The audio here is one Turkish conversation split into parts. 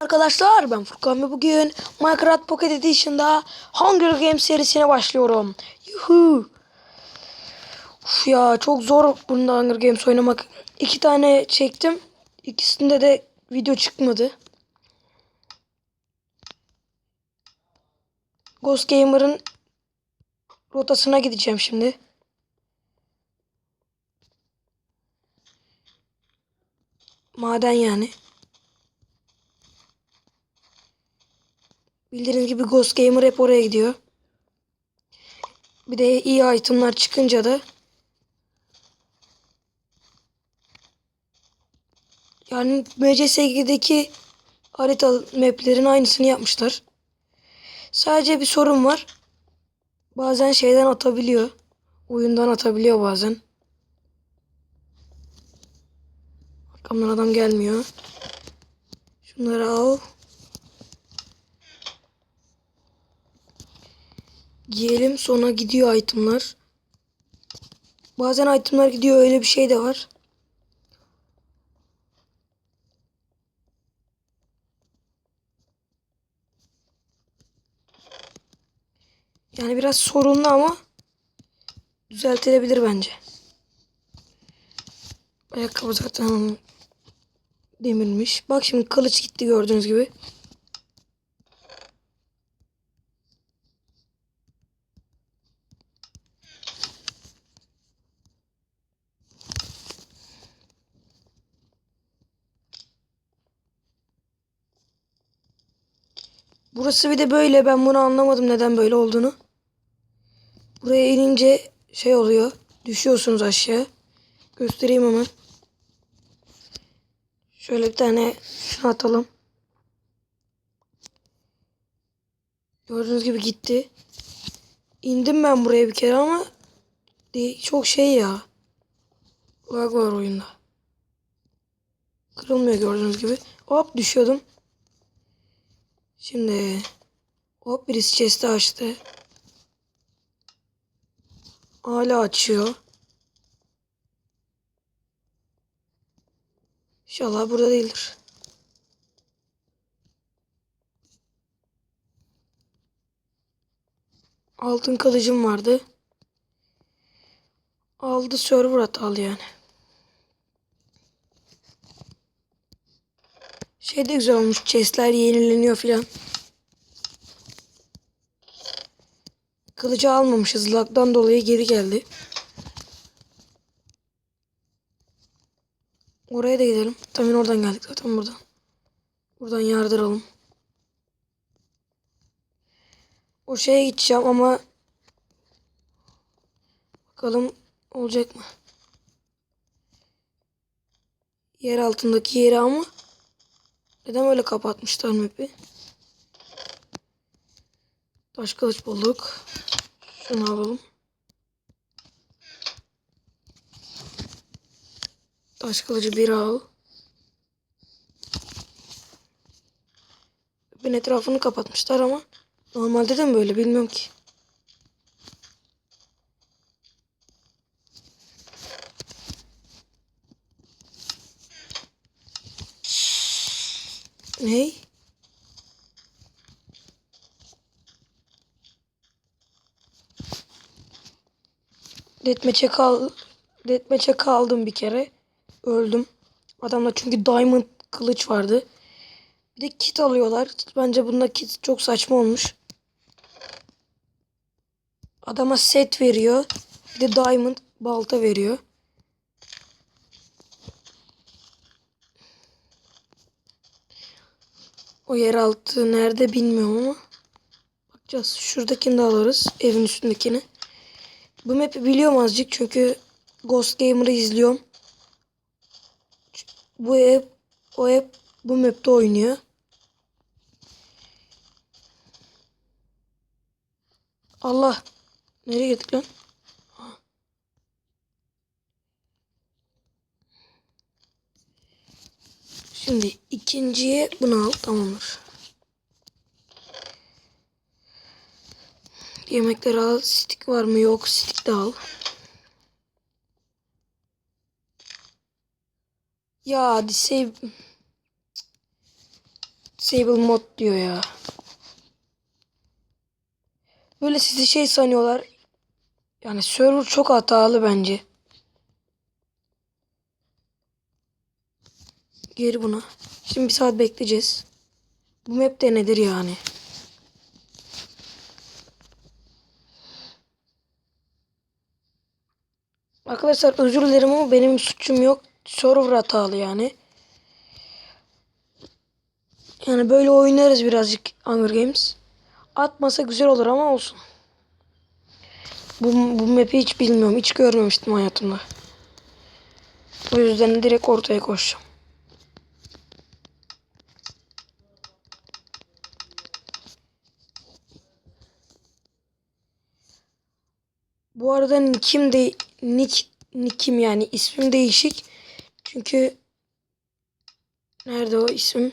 Arkadaşlar ben Furkan ve bugün Minecraft Pocket Edition'da Hunger Games serisine başlıyorum. Yuhu. Uf ya çok zor bunda Hunger Games oynamak. İki tane çektim. İkisinde de video çıkmadı. Ghost Gamer'ın rotasına gideceğim şimdi. Maden yani. Bildiğiniz gibi Ghost Gamer hep oraya gidiyor. Bir de iyi itemlar çıkınca da yani MCSG'deki harita maplerin aynısını yapmışlar. Sadece bir sorun var. Bazen şeyden atabiliyor. Oyundan atabiliyor bazen. Arkamdan adam gelmiyor. Şunları al. Giyelim sonra gidiyor itemlar. Bazen itemlar gidiyor öyle bir şey de var. Yani biraz sorunlu ama düzeltilebilir bence. Ayakkabı zaten demirmiş. Bak şimdi kılıç gitti gördüğünüz gibi. Burası bir de böyle. Ben bunu anlamadım neden böyle olduğunu. Buraya inince şey oluyor. Düşüyorsunuz aşağı. Göstereyim hemen. Şöyle bir tane şunu atalım. Gördüğünüz gibi gitti. İndim ben buraya bir kere ama çok şey ya. Lag var oyunda. Kırılmıyor gördüğünüz gibi. Hop düşüyordum. Şimdi hop birisi chest'i açtı. Hala açıyor. İnşallah burada değildir. Altın kılıcım vardı. Aldı server hatalı yani. Şey de güzel olmuş. Chest'ler yenileniyor filan. Kılıcı almamışız. Lag'dan dolayı geri geldi. Oraya da gidelim. Tabii oradan geldik zaten buradan. Buradan yardıralım. O şeye gideceğim ama bakalım olacak mı? Yer altındaki yeri ama neden öyle kapatmışlar map'i? Taş kılıç bulduk. Şunu alalım. Taş kılıcı bir al. Ben etrafını kapatmışlar ama normalde de mi böyle bilmiyorum ki. Ney? Deathmatch'e kal Deathmatch'e kaldım bir kere. Öldüm. Adamda çünkü diamond kılıç vardı. Bir de kit alıyorlar. Bence bunda kit çok saçma olmuş. Adama set veriyor. Bir de diamond balta veriyor. O yeraltı nerede bilmiyorum ama. Bakacağız. Şuradakini de alırız. Evin üstündekini. Bu map'i biliyorum azıcık çünkü Ghost Gamer'ı izliyorum. Bu ev, o hep bu map'te oynuyor. Allah. Nereye gittik lan? Şimdi ikinciye bunu al. Tamamdır. Yemekleri al. Stick var mı? Yok. Stick de al. Ya hadi save... Disable mod diyor ya. Böyle sizi şey sanıyorlar. Yani server çok hatalı bence. Geri buna. Şimdi bir saat bekleyeceğiz. Bu map de nedir yani? Arkadaşlar özür dilerim ama benim suçum yok. Server hatalı yani. Yani böyle oynarız birazcık Hunger Games. Atmasa güzel olur ama olsun. Bu, bu map'i hiç bilmiyorum. Hiç görmemiştim hayatımda. O yüzden direkt ortaya koşacağım. Bu arada nickim de nick nickim yani ismim değişik. Çünkü nerede o isim?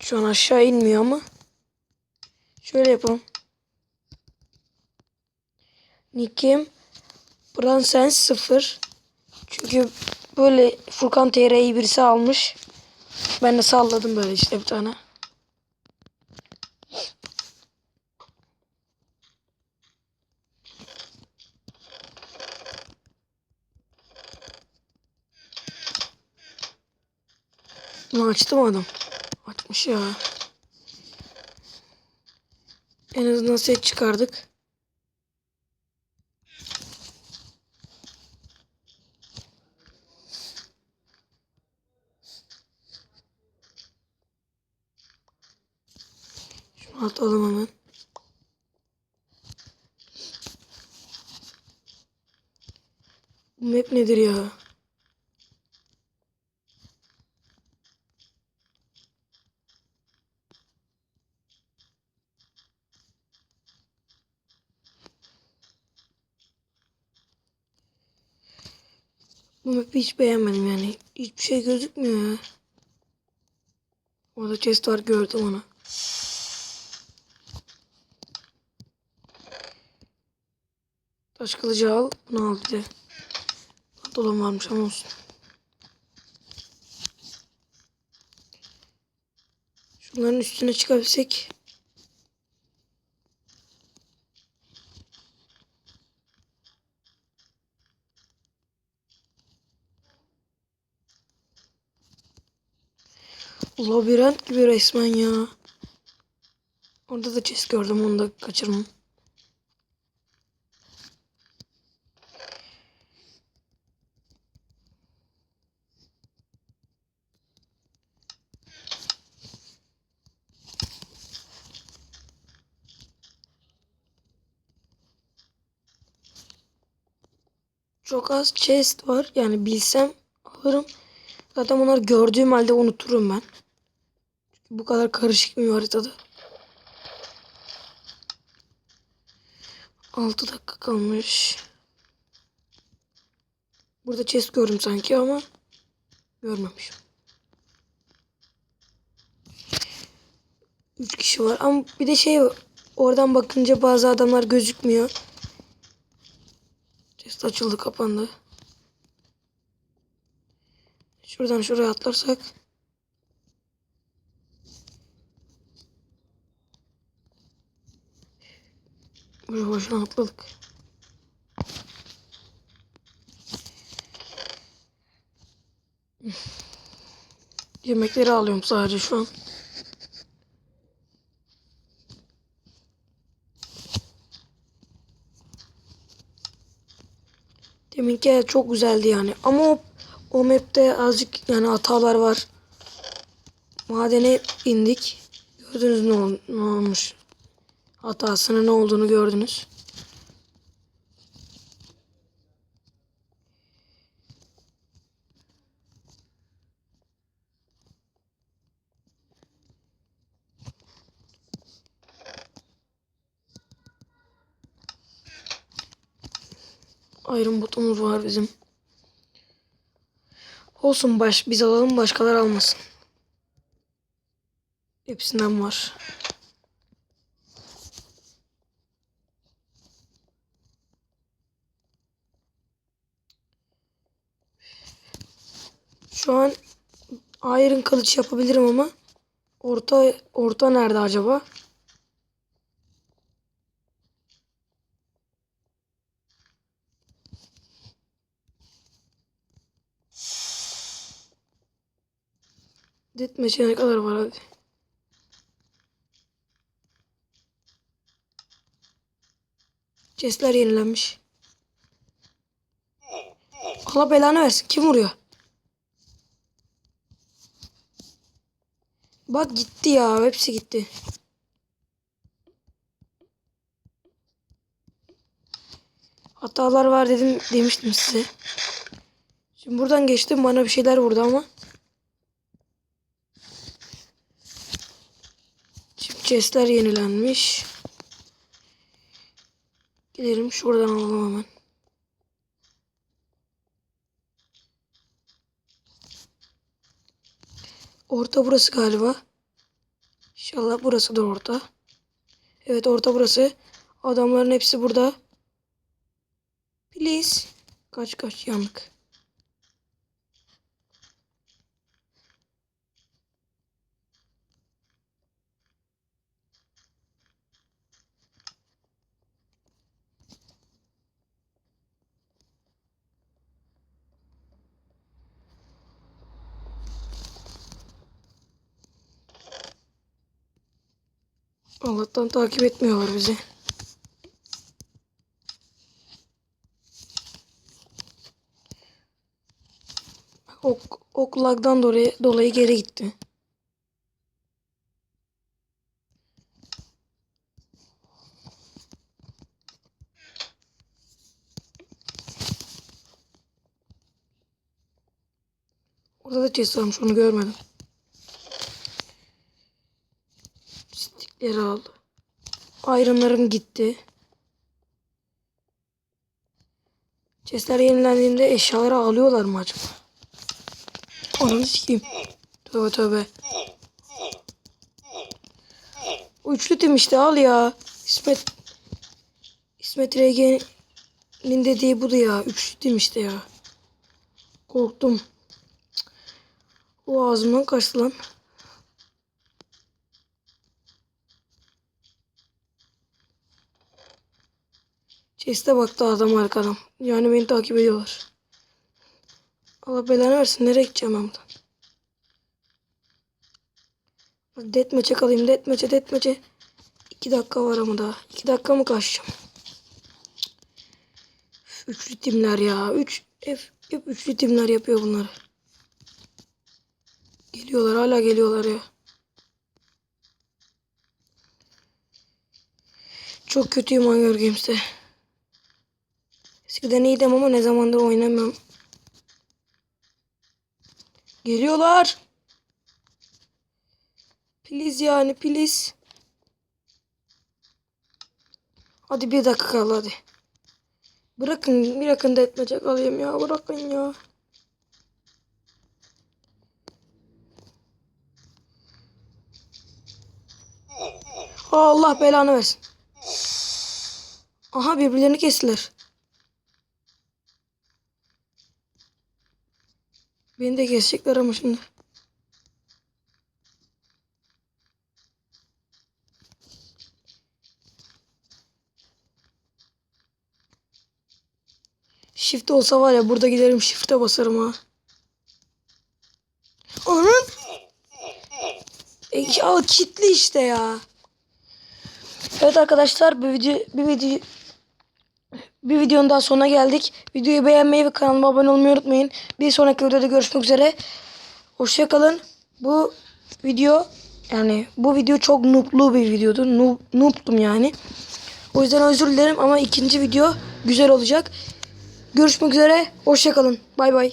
Şu an aşağı inmiyor ama. Şöyle yapalım. Nickim Bransen 0. Çünkü böyle Furkan TR'yi birisi almış. Ben de salladım böyle işte bir tane. Bunu açtı mı adam? Açmış ya. En azından set çıkardık. Şunu atalım hemen. Bu map nedir ya? Bu hiç beğenmedim yani. Hiçbir şey gözükmüyor ya. Orada chest var gördüm onu. Taş kılıcı al. Bunu al bir de. Pantolon varmış ama olsun. Şunların üstüne çıkabilsek. Labirent gibi resmen ya. Orada da chest gördüm onu da kaçırmam. Çok az chest var. Yani bilsem alırım. Zaten bunları gördüğüm halde unuturum ben. Bu kadar karışık bir haritada. 6 dakika kalmış. Burada chest gördüm sanki ama görmemişim. 3 kişi var ama bir de şey oradan bakınca bazı adamlar gözükmüyor. Chest açıldı kapandı. Şuradan şuraya atlarsak. Boşu boşuna atladık. Yemekleri alıyorum sadece şu an. Deminki çok güzeldi yani. Ama o, o map'te azıcık yani hatalar var. Madene indik. Gördünüz ne, ol- ne olmuş. Hatasının ne olduğunu gördünüz. Iron botumuz var bizim. Olsun baş biz alalım başkalar almasın. Hepsinden var. Şu an Iron kılıç yapabilirim ama. Orta orta nerede acaba? Detmeçe ne kadar var hadi. Chestler yenilenmiş. Allah belanı versin. Kim vuruyor? Bak gitti ya. Hepsi gitti. Hatalar var dedim demiştim size. Şimdi buradan geçtim bana bir şeyler vurdu ama. Şimdi chestler yenilenmiş. Gidelim şuradan alalım hemen. Orta burası galiba. İnşallah burası da orta. Evet orta burası. Adamların hepsi burada. Please. Kaç kaç yanlık. Allah'tan takip etmiyorlar bizi. Ok, ok lagdan dolayı, dolayı geri gitti. Orada da chest onu görmedim. Stikleri aldı. Iron'larım gitti. Chestler yenilendiğinde eşyaları alıyorlar mı acaba? Ananı sikeyim. Tövbe tövbe. Üçlü tim işte al ya. İsmet İsmet Regen'in dediği budu ya. Üçlü tim işte ya. Korktum. O ağzımdan kaçtı lan. Chest'e baktı adam arkadan. Yani beni takip ediyorlar. Allah belanı versin. Nereye gideceğim ben buradan? Detmeçe kalayım. Detmeçe detmeçe. İki dakika var ama daha. İki dakika mı kaçacağım? Üçlü timler ya. Üç, hep, hep üçlü timler yapıyor bunları. Geliyorlar. Hala geliyorlar ya. Çok kötüyüm Hunger Games'te. Eskiden iyiydim ama ne zamandır oynamıyorum. Geliyorlar. Please yani please. Hadi bir dakika kal hadi. Bırakın bırakın da etmeyecek alayım ya bırakın ya. Allah belanı versin. Aha birbirlerini kestiler. Beni de kesecekler ama şimdi. Shift olsa var ya burada giderim shift'e basarım ha. Anam. E, ya kitli işte ya. Evet arkadaşlar bir video bir video bir videonun daha sonuna geldik. Videoyu beğenmeyi ve kanalıma abone olmayı unutmayın. Bir sonraki videoda görüşmek üzere. Hoşçakalın. Bu video yani bu video çok nooblu bir videodu. Noob, yani. O yüzden özür dilerim ama ikinci video güzel olacak. Görüşmek üzere. Hoşçakalın. Bay bay.